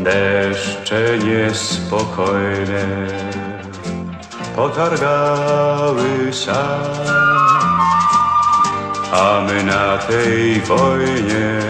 Deszcze niespokojne potargały sad, a my na tej wojnie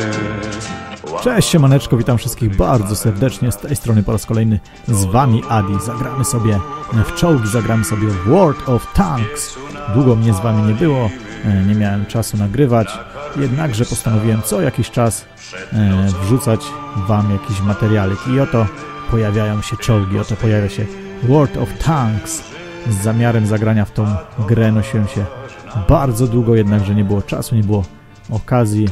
Cześć siemaneczko, witam wszystkich bardzo serdecznie, z tej strony po raz kolejny z wami Adi. Zagramy sobie w czołgi, zagramy sobie World of Tanks. Długo mnie z wami nie było, e, nie miałem czasu nagrywać, jednakże postanowiłem co jakiś czas e, wrzucać wam jakiś materialik i oto pojawiają się czołgi, oto pojawia się World of Tanks. Z zamiarem zagrania w tą grę nosiłem się bardzo długo, jednakże nie było czasu, nie było okazji.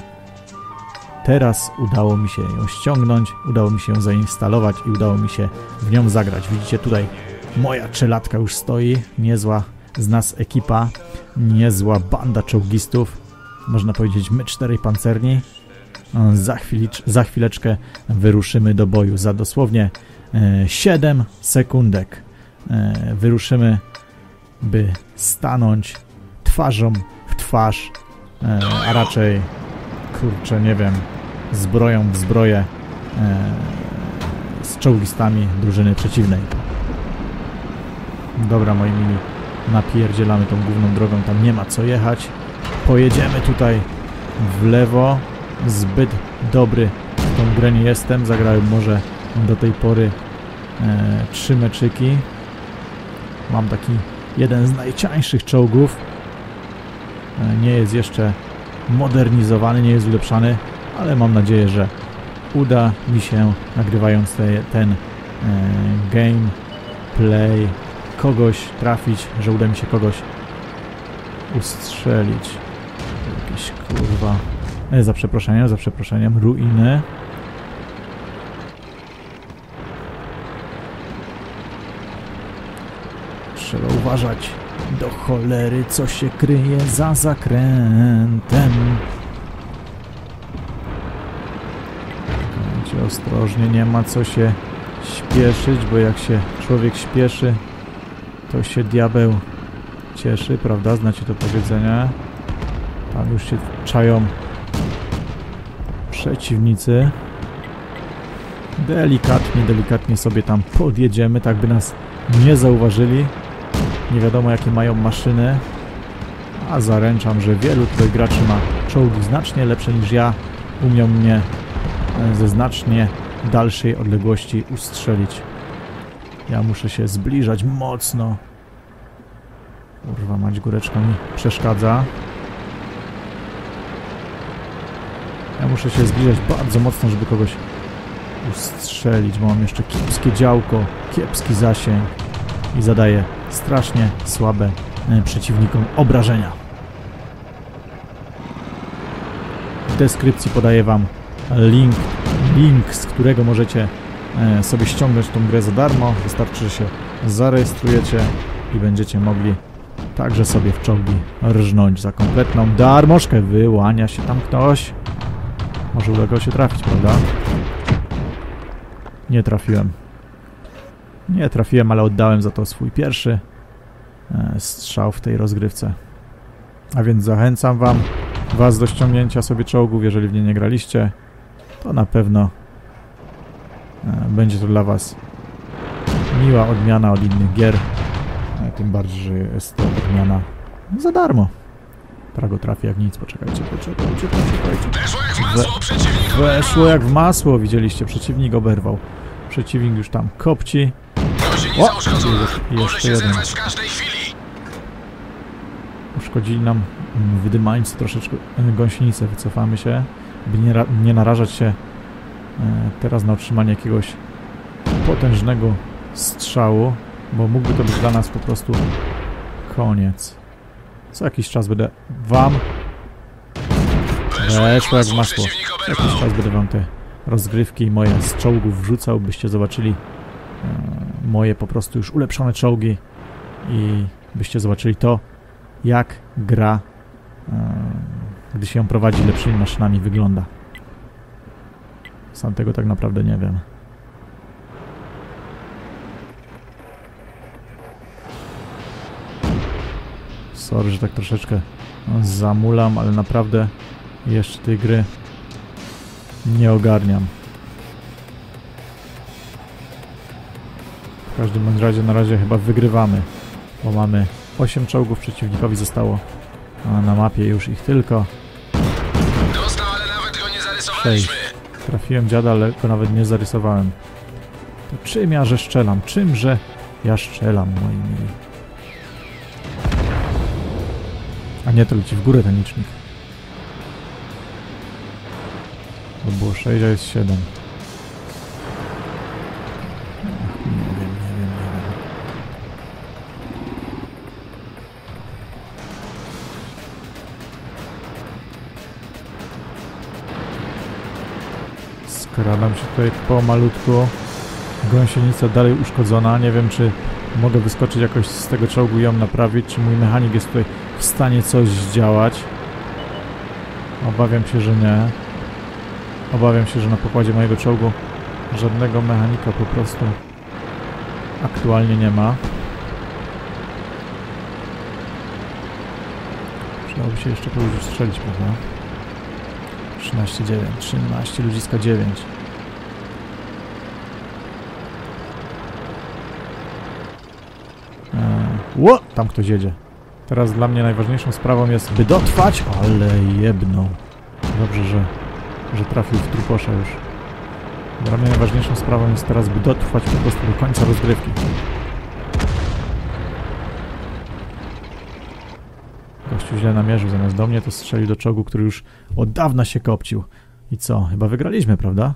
Teraz udało mi się ją ściągnąć, udało mi się ją zainstalować i udało mi się w nią zagrać. Widzicie tutaj moja czelatka już stoi, niezła z nas ekipa, niezła banda czołgistów, można powiedzieć my czterej pancerni. Za, chwilicz, za chwileczkę wyruszymy do boju, za dosłownie e, 7 sekundek e, wyruszymy, by stanąć twarzą w twarz, e, a raczej, kurczę, nie wiem, zbroją w zbroję e, z czołgistami drużyny przeciwnej. Dobra, moi mili, napierdzielamy tą główną drogą, tam nie ma co jechać. Pojedziemy tutaj w lewo. Zbyt dobry w tą grę nie jestem. Zagrałem może do tej pory e, trzy meczyki. Mam taki jeden z najciańszych czołgów. E, nie jest jeszcze modernizowany, nie jest ulepszany, ale mam nadzieję, że uda mi się nagrywając te, ten e, gameplay kogoś trafić, że uda mi się kogoś ustrzelić. Jakieś kurwa... E, za przeproszeniem, za przeproszeniem, ruiny. Trzeba uważać do cholery, co się kryje za zakrętem. Słuchajcie, ostrożnie, nie ma co się śpieszyć, bo jak się człowiek śpieszy, to się diabeł cieszy, prawda? Znacie to powiedzenie. Tam już się czają przeciwnicy. Delikatnie, delikatnie sobie tam podjedziemy, tak by nas nie zauważyli. Nie wiadomo jakie mają maszyny, a zaręczam, że wielu tutaj graczy ma czołgi znacznie lepsze niż ja. Umią mnie ze znacznie dalszej odległości ustrzelić. Ja muszę się zbliżać mocno. Kurwa, mać góreczka mi przeszkadza. Muszę się zbliżać bardzo mocno, żeby kogoś ustrzelić, bo mam jeszcze kiepskie działko, kiepski zasięg i zadaję strasznie słabe e, przeciwnikom obrażenia. W deskrypcji podaję Wam link, link z którego możecie e, sobie ściągnąć tą grę za darmo. Wystarczy, że się zarejestrujecie i będziecie mogli także sobie w czołgi rżnąć za kompletną darmożkę. Wyłania się tam ktoś. Może uda go się trafić, prawda? Nie trafiłem. Nie trafiłem, ale oddałem za to swój pierwszy e, strzał w tej rozgrywce. A więc zachęcam wam, was do ściągnięcia sobie czołgów, jeżeli w nie nie graliście. To na pewno e, będzie to dla was miła odmiana od innych gier. E, tym bardziej, że jest to odmiana za darmo. Prago trafi jak nic, poczekajcie, poczekajcie, poczekajcie. Weszło jak w masło, przeciwnik Weszło jak w masło, widzieliście, przeciwnik oberwał. Przeciwnik już tam kopci. O! Jeszcze jeden. Uszkodzili nam wydymając troszeczkę e, gąsienicę. Wycofamy się, by nie, nie narażać się e, teraz na otrzymanie jakiegoś potężnego strzału, bo mógłby to być dla nas po prostu koniec. Co jakiś czas będę wam, Weszło jak w masło, jakiś czas będę wam te rozgrywki moje z czołgów wrzucał, byście zobaczyli e, moje po prostu już ulepszone czołgi i byście zobaczyli to, jak gra, e, gdy się ją prowadzi lepszymi maszynami, wygląda. Sam tego tak naprawdę nie wiem. Sorry, że tak troszeczkę zamulam, ale naprawdę jeszcze tej gry nie ogarniam. każdym bądź razie na razie chyba wygrywamy, bo mamy 8 czołgów, przeciwnikowi zostało a na mapie już ich tylko Dostał, ale nawet go nie zarysowaliśmy. Trafiłem dziada, ale go nawet nie zarysowałem. To czym ja, że szczelam? Czymże ja szczelam, moi mili? A nie, to leci w górę ten licznik. To było 6, a jest 7. Ach, Nie wiem, nie wiem, nie wiem. Skradam się tutaj po malutku. Gąsienica dalej uszkodzona. Nie wiem, czy mogę wyskoczyć jakoś z tego czołgu i ją naprawić, czy mój mechanik jest tutaj w stanie coś zdziałać. Obawiam się, że nie. Obawiam się, że na pokładzie mojego czołgu żadnego mechanika po prostu aktualnie nie ma. Przydałoby się jeszcze kogoś strzelić, prawda? 13, 9, 13, ludziska 9. ło! Tam ktoś jedzie. Teraz dla mnie najważniejszą sprawą jest, by dotrwać, ale jebną. Dobrze, że, że trafił w truposza już. Dla mnie najważniejszą sprawą jest teraz, by dotrwać po prostu do końca rozgrywki. Gościu źle namierzył, zamiast do mnie to strzelił do czołgu, który już od dawna się kopcił. I co? Chyba wygraliśmy, prawda?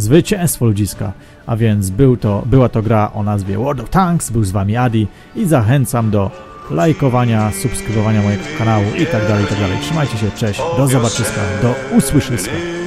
Zwycięstwo ludziska. A więc był to, była to gra o nazwie World of Tanks, był z wami Adi i zachęcam do lajkowania, subskrybowania mojego kanału i tak dalej, tak dalej. Trzymajcie się, cześć, do zobaczyska, do usłyszyska.